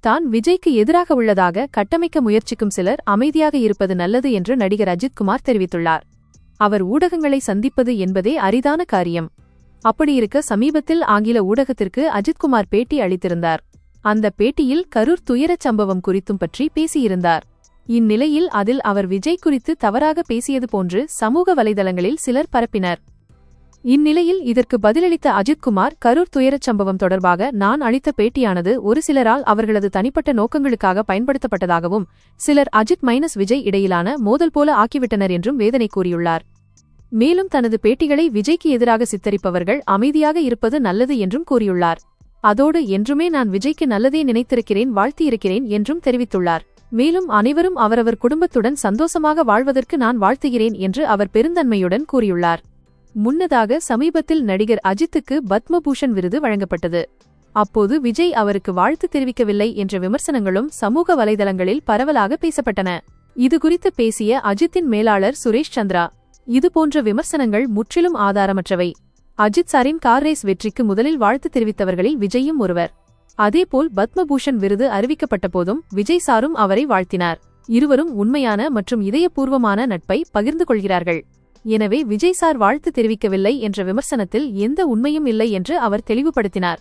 தான் விஜய்க்கு எதிராக உள்ளதாக கட்டமைக்க முயற்சிக்கும் சிலர் அமைதியாக இருப்பது நல்லது என்று நடிகர் அஜித்குமார் தெரிவித்துள்ளார். அவர் ஊடகங்களை சந்திப்பது என்பதே அரிதான காரியம். அப்படியிருக்க சமீபத்தில் ஆங்கில ஊடகத்திற்கு அஜித்குமார் பேட்டி அளித்திருந்தார். அந்த பேட்டியில் கரூர் துயரச் சம்பவம் குறித்தும் பற்றி பேசியிருந்தார். இந்நிலையில் அதில் அவர் விஜய் குறித்து தவறாக பேசியது போன்று சமூக வலைதளங்களில் சிலர் பரப்பினர். இந்நிலையில் இதற்கு பதிலளித்த அஜித்குமார் கரூர் துயரச் சம்பவம் தொடர்பாக நான் அளித்த பேட்டியானது ஒரு சிலரால் அவர்களது தனிப்பட்ட நோக்கங்களுக்காக பயன்படுத்தப்பட்டதாகவும் சிலர் அஜித் மைனஸ் விஜய் இடையிலான மோதல் போல ஆக்கிவிட்டனர் என்றும் வேதனை கூறியுள்ளார். மேலும் தனது பேட்டிகளை விஜய்க்கு எதிராக சித்தரிப்பவர்கள் அமைதியாக இருப்பது நல்லது என்றும் கூறியுள்ளார். அதோடு என்றுமே நான் விஜய்க்கு நல்லதே நினைத்திருக்கிறேன் வாழ்த்தியிருக்கிறேன் என்றும் தெரிவித்துள்ளார். மேலும் அனைவரும் அவரவர் குடும்பத்துடன் சந்தோஷமாக வாழ்வதற்கு நான் வாழ்த்துகிறேன் என்று அவர் பெருந்தன்மையுடன் கூறியுள்ளார். முன்னதாக சமீபத்தில் நடிகர் அஜித்துக்கு பத்மபூஷன் விருது வழங்கப்பட்டது. அப்போது விஜய் அவருக்கு வாழ்த்து தெரிவிக்கவில்லை என்ற விமர்சனங்களும் சமூக வலைதளங்களில் பரவலாக பேசப்பட்டன. இதுகுறித்து பேசிய அஜித்தின் மேலாளர் சுரேஷ் சந்திரா இதுபோன்ற விமர்சனங்கள் முற்றிலும் ஆதாரமற்றவை. அஜித் சாரின் கார் ரேஸ் வெற்றிக்கு முதலில் வாழ்த்து தெரிவித்தவர்களில் விஜயும் ஒருவர். அதேபோல் பத்மபூஷன் விருது அறிவிக்கப்பட்ட போதும் விஜய் சாரும் அவரை வாழ்த்தினார். இருவரும் உண்மையான மற்றும் இதயபூர்வமான நட்பை பகிர்ந்து கொள்கிறார்கள். எனவே விஜய் சார் வாழ்த்து தெரிவிக்கவில்லை என்ற விமர்சனத்தில் எந்த உண்மையும் இல்லை என்று அவர் தெளிவுபடுத்தினார்.